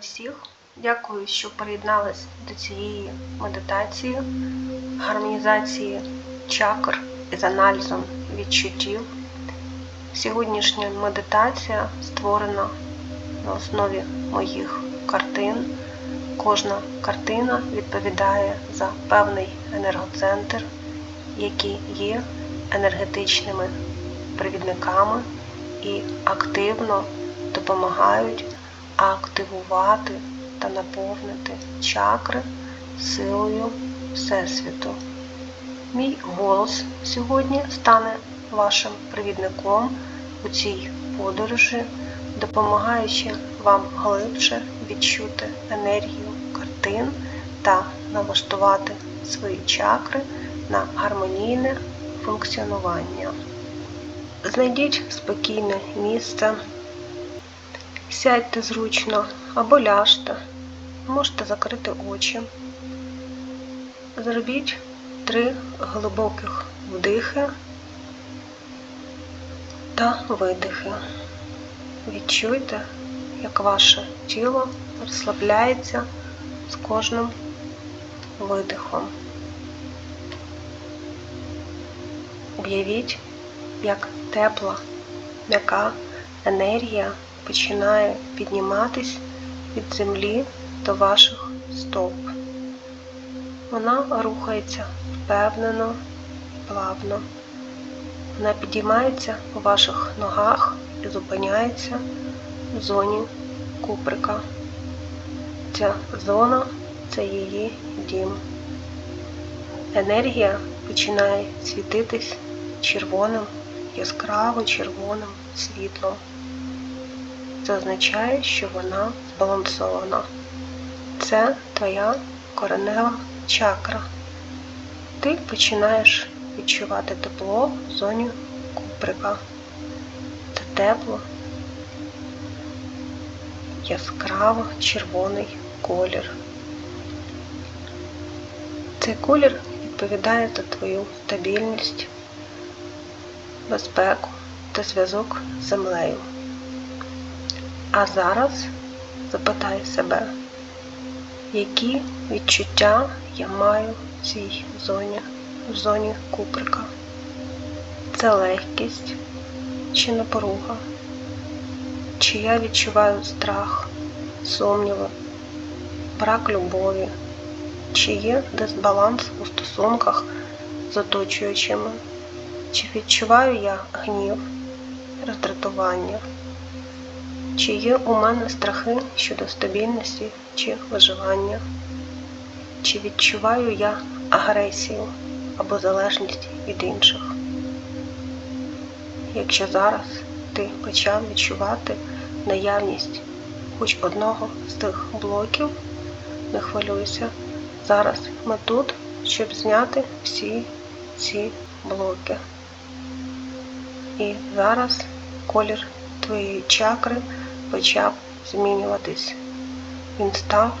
всіх! Дякую, що приєднались до цієї медитації, гармонізації чакр із аналізом відчуттів. Сьогоднішня медитація створена на основі моїх картин. Кожна картина відповідає за певний енергоцентр, які є енергетичними провідниками і активно допомагають активувати та наповнити чакри силою Всесвіту. Мій голос сьогодні стане вашим провідником у цій подорожі, допомагаючи вам глибше відчути енергію картин та налаштувати свої чакри на гармонійне функціонування. Знайдіть спокійне місце, сядьте зручно або ляжте, можете закрити очі. Зробіть три глибоких вдихи та видихи. Відчуйте, як ваше тіло розслабляється з кожним видихом. Уявіть, як тепла, м'яка енергія починає підніматись від землі до ваших стоп. Вона рухається впевнено і плавно. Вона підіймається у ваших ногах і зупиняється в зоні куприка. Ця зона це її дім. Енергія починає світитись червоним, яскраво червоним світлом. Це означає, що вона збалансована. Це твоя коренева чакра. Ти починаєш відчувати тепло в зоні куприка. Це тепло, яскраво червоний колір. Цей колір відповідає за твою стабільність, безпеку та зв'язок з землею. А зараз запитай себе, які відчуття я маю в цій зоні, в зоні куприка. Це легкість чи напруга? Чи я відчуваю страх, сумніви, брак любові? Чи є дисбаланс у стосунках з оточуючими? Чи відчуваю я гнів, роздратування? Чи є у мене страхи щодо стабільності чи виживання? Чи відчуваю я агресію або залежність від інших? Якщо зараз ти почав відчувати наявність хоч одного з тих блоків, не хвилюйся. Зараз ми тут, щоб зняти всі ці блоки. І зараз колір твоєї чакри почав змінюватись. Він став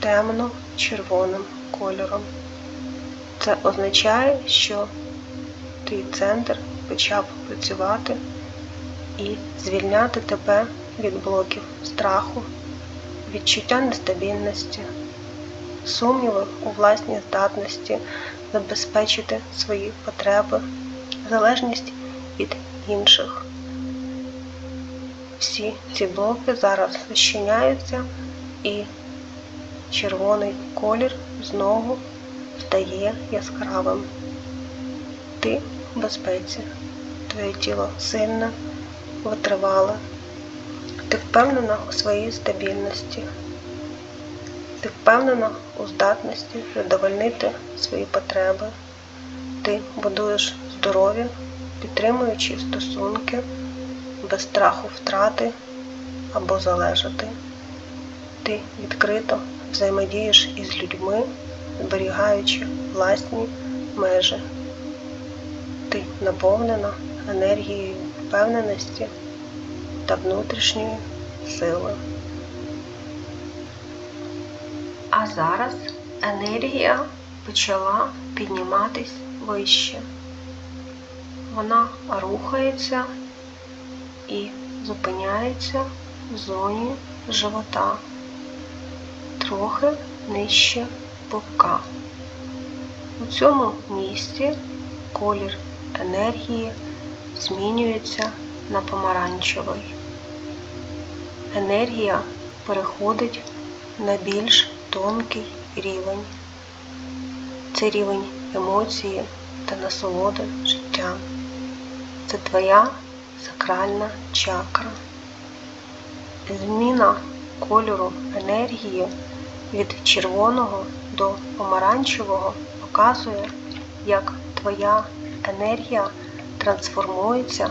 темно-червоним кольором. Це означає, що твій центр почав працювати і звільняти тебе від блоків страху, відчуття нестабільності, сумніви у власній здатності забезпечити свої потреби, залежність від інших. Всі ці блоки зараз розчиняються і червоний колір знову стає яскравим. Ти в безпеці, твоє тіло сильне, витривале, ти впевнена у своїй стабільності, ти впевнена у здатності задовольнити свої потреби, ти будуєш здоров'я, підтримуючи стосунки без страху втрати або залежати. Ти відкрито взаємодієш із людьми, зберігаючи власні межі. Ти наповнена енергією впевненості та внутрішньої сили. А зараз енергія почала підніматись вище. Вона рухається і зупиняється в зоні живота. трохи нижче пупка. У цьому місці колір енергії змінюється на помаранчевий. Енергія переходить на більш тонкий рівень. Це рівень емоції та насолоди життям. Це твоя сакральна чакра. Зміна кольору енергії від червоного до помаранчевого показує, як твоя енергія трансформується,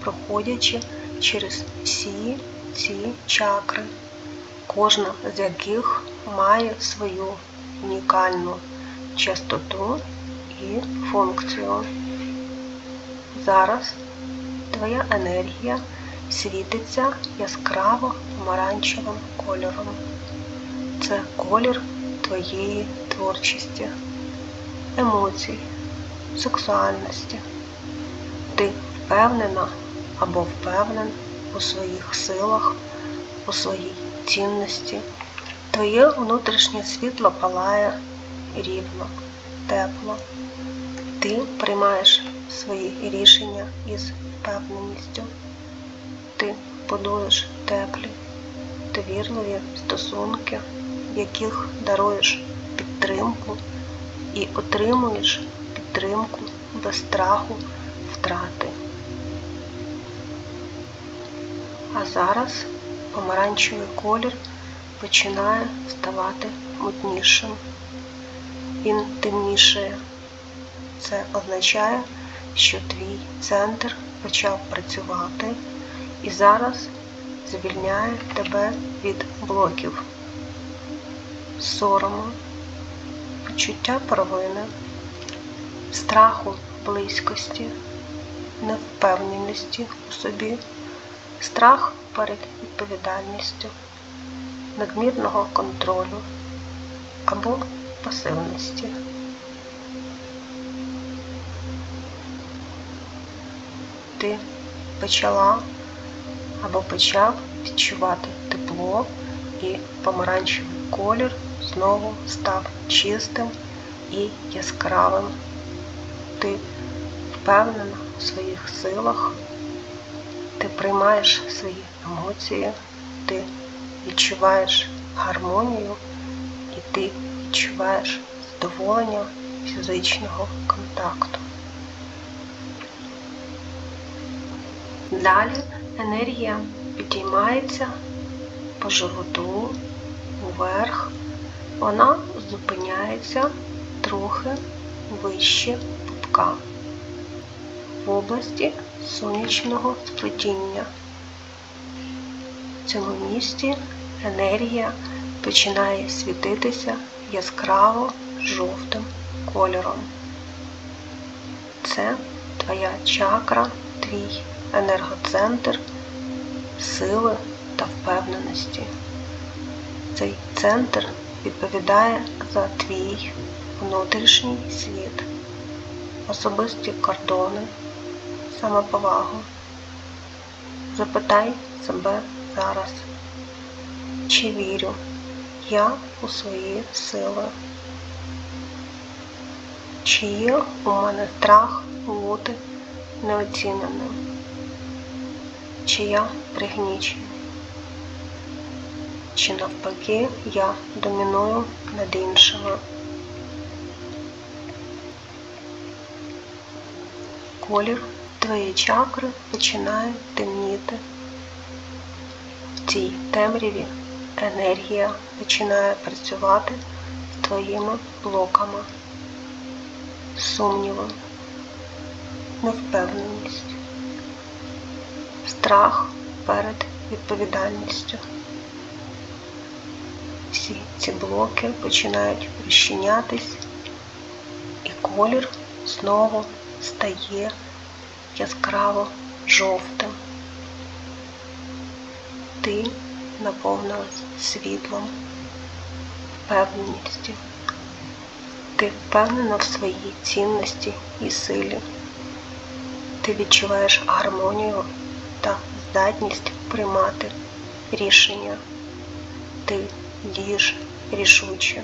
проходячи через всі ці чакри, кожна з яких має свою унікальну частоту і функцію. Зараз твоя енергія світиться яскраво помаранчевим кольором. Це колір твоєї творчості, емоцій, сексуальності. Ти впевнена або впевнен у своїх силах, у своїй цінності. Твоє внутрішнє світло палає рівно, тепло. Ти приймаєш свої рішення із впевненістю. Ти будуєш теплі, довірливі стосунки, в яких даруєш підтримку і отримуєш підтримку без страху втрати. А зараз помаранчевий колір починає ставати мутнішим. Він темнішає. Це означає, що твій центр почав працювати і зараз звільняє тебе від блоків, сорому, почуття провини, страху близькості, невпевненості у собі, страх перед відповідальністю, надмірного контролю або пасивності. Ти почала або почав відчувати тепло і помаранчевий колір знову став чистим і яскравим. Ти впевнена у своїх силах, ти приймаєш свої емоції, ти відчуваєш гармонію і ти відчуваєш задоволення фізичного контакту. Далі енергія підіймається по животу вверх, вона зупиняється трохи вище пупка в області сонячного сплетіння. В цьому місці енергія починає світитися яскраво жовтим кольором. Це твоя чакра, твій енергоцентр сили та впевненості. Цей центр відповідає за твій внутрішній світ, особисті кордони, самоповагу. Запитай себе зараз, чи вірю я у свої сили, чи є у мене страх бути неоціненим чи я пригнічений, чи навпаки я доміную над іншими. Колір твоєї чакри починає темніти. В цій темряві енергія починає працювати з твоїми блоками, сумнівом, невпевненість страх перед відповідальністю. Всі ці блоки починають розчинятись, і колір знову стає яскраво жовтим. Ти наповнилась світлом, впевненістю. Ти впевнена в своїй цінності і силі. Ти відчуваєш гармонію та здатність приймати рішення. Ти дієш рішуче,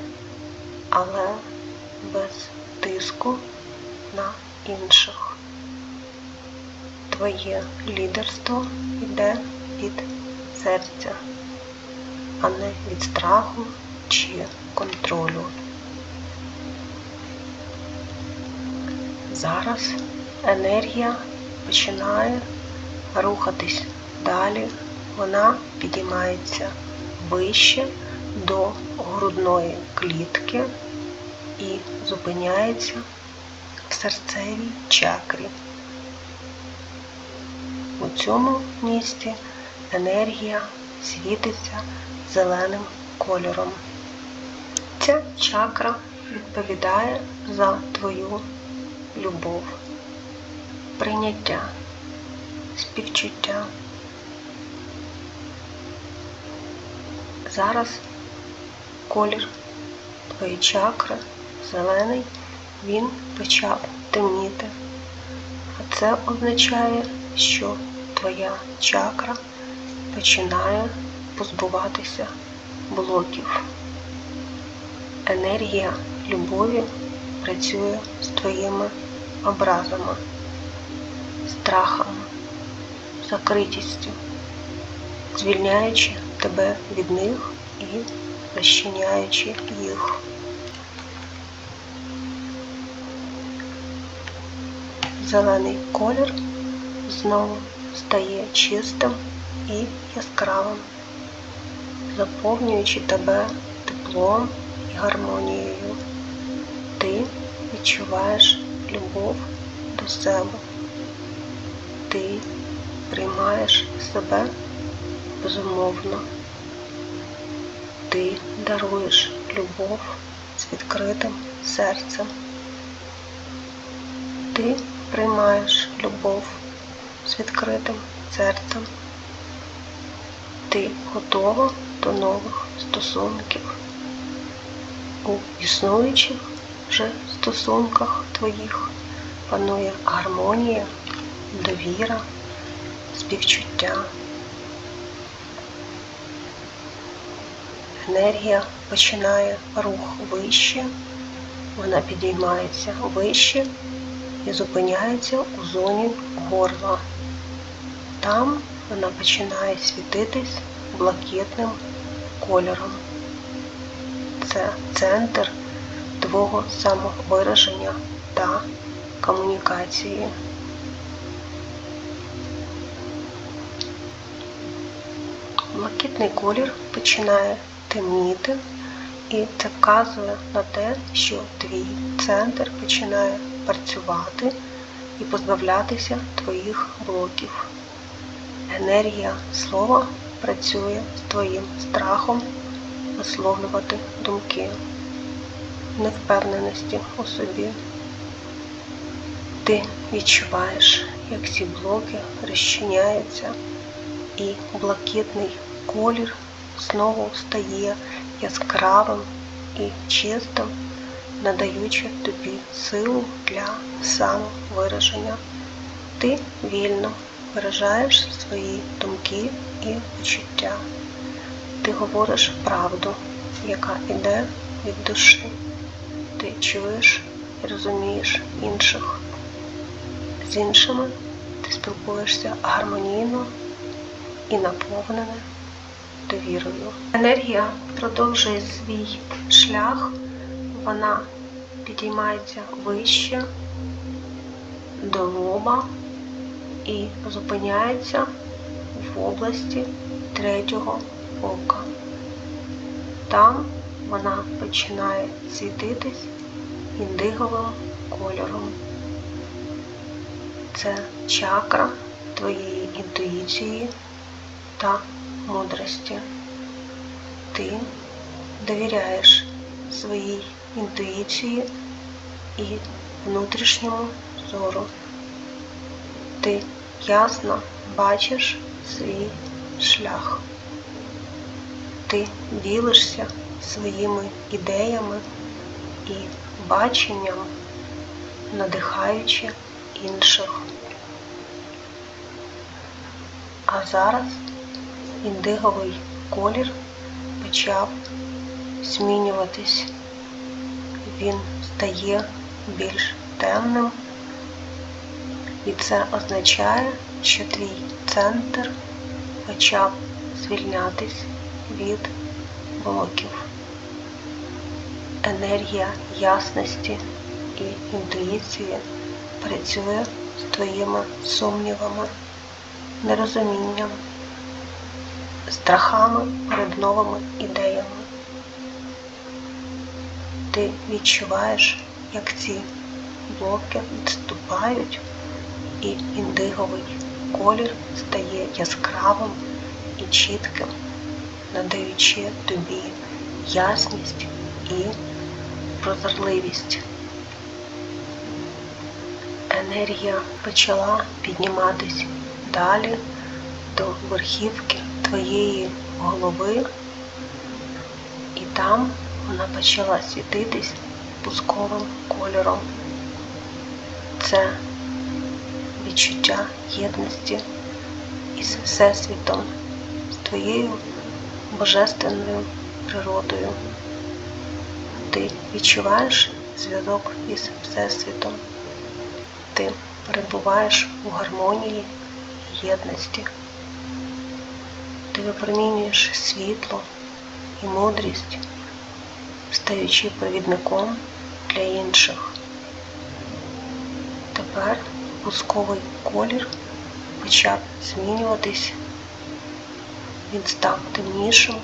але без тиску на інших. Твоє лідерство йде від серця, а не від страху чи контролю. Зараз енергія починає рухатись далі, вона підіймається вище до грудної клітки і зупиняється в серцевій чакрі. У цьому місці енергія світиться зеленим кольором. Ця чакра відповідає за твою любов, прийняття, співчуття. Зараз колір твоєї чакри, зелений, він почав темніти. А це означає, що твоя чакра починає позбуватися блоків. Енергія любові працює з твоїми образами, страхами, закритістю, звільняючи тебе від них і розчиняючи їх. Зелений колір знову стає чистим і яскравим, заповнюючи тебе теплом і гармонією. Ти відчуваєш любов до себе. Ти приймаєш себе безумовно. Ти даруєш любов з відкритим серцем. Ти приймаєш любов з відкритим серцем. Ти готова до нових стосунків. У існуючих вже стосунках твоїх панує гармонія, довіра, співчуття. Енергія починає рух вище, вона підіймається вище і зупиняється у зоні горла. Там вона починає світитись блакитним кольором. Це центр твого самовираження та комунікації. Блакитний колір починає темніти, і це вказує на те, що твій центр починає працювати і позбавлятися твоїх блоків. Енергія слова працює з твоїм страхом висловлювати думки, невпевненості у собі. Ти відчуваєш, як ці блоки розчиняються, і блакитний колір знову стає яскравим і чистим, надаючи тобі силу для самовираження. Ти вільно виражаєш свої думки і почуття. Ти говориш правду, яка йде від душі. Ти чуєш і розумієш інших. З іншими ти спілкуєшся гармонійно і наповнене довірою. Енергія продовжує свій шлях, вона підіймається вище до лоба і зупиняється в області третього ока. Там вона починає світитись індиговим кольором. Це чакра твоєї інтуїції та мудрості. Ти довіряєш своїй інтуїції і внутрішньому зору. Ти ясно бачиш свій шлях. Ти ділишся своїми ідеями і баченням, надихаючи інших. А зараз індиговий колір почав змінюватись. Він стає більш темним, і це означає, що твій центр почав звільнятись від блоків. Енергія ясності і інтуїції працює з твоїми сумнівами, нерозумінням, страхами перед новими ідеями. Ти відчуваєш, як ці блоки відступають, і індиговий колір стає яскравим і чітким, надаючи тобі ясність і прозорливість. Енергія почала підніматись далі до верхівки твоєї голови, і там вона почала світитись пусковим кольором. Це відчуття єдності із Всесвітом, з твоєю божественною природою. Ти відчуваєш зв'язок із Всесвітом. Ти перебуваєш у гармонії і єдності. Випромінюєш світло і мудрість, стаючи провідником для інших. Тепер пусковий колір почав змінюватись, він став темнішим,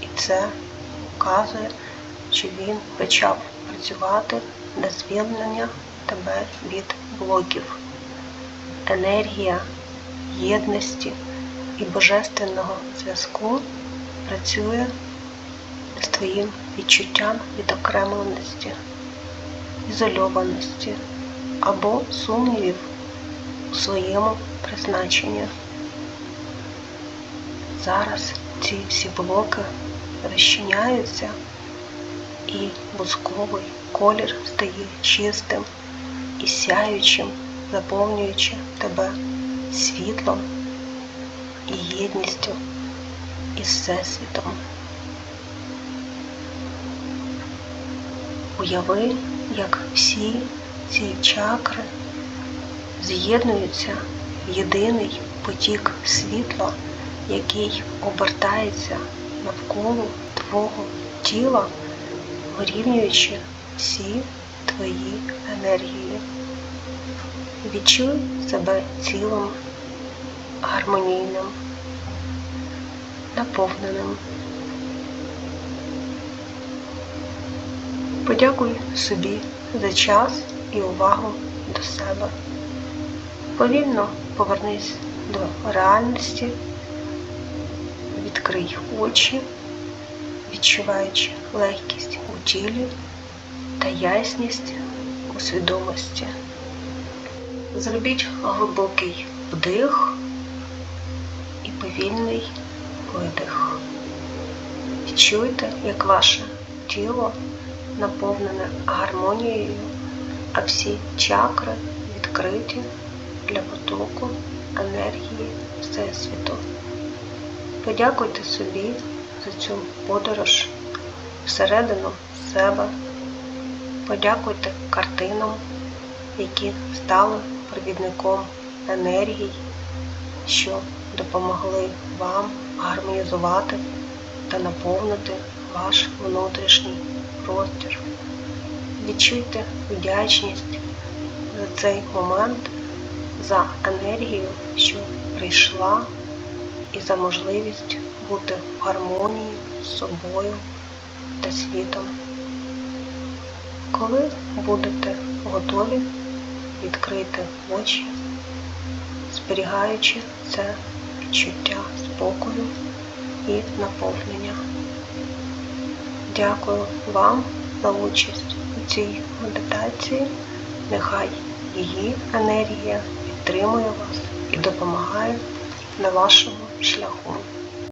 і це показує, що він почав працювати на звільнення тебе від блоків. Енергія єдності і божественного зв'язку працює з твоїм відчуттям відокремленості, ізольованості або сумнівів у своєму призначенні. Зараз ці всі блоки розчиняються і бусковий колір стає чистим і сяючим, заповнюючи тебе світлом і єдністю із Всесвітом. Уяви, як всі ці чакри з'єднуються в єдиний потік світла, який обертається навколо твого тіла, вирівнюючи всі твої енергії. Відчуй себе цілим, гармонійним, наповненим. Подякуй собі за час і увагу до себе. Повільно повернись до реальності, відкрий очі, відчуваючи легкість у тілі та ясність у свідомості. Зробіть глибокий вдих і повільний видих. Відчуйте, як ваше тіло наповнене гармонією, а всі чакри відкриті для потоку енергії Всесвіту. Подякуйте собі за цю подорож всередину себе. Подякуйте картинам, які стали провідником енергій, що допомогли вам гармонізувати та наповнити ваш внутрішній простір. Відчуйте вдячність за цей момент, за енергію, що прийшла, і за можливість бути в гармонії з собою та світом. Коли будете готові відкрити очі, зберігаючи це відчуття спокою і наповнення. Дякую вам за участь у цій медитації. Нехай її енергія підтримує вас і допомагає на вашому шляху.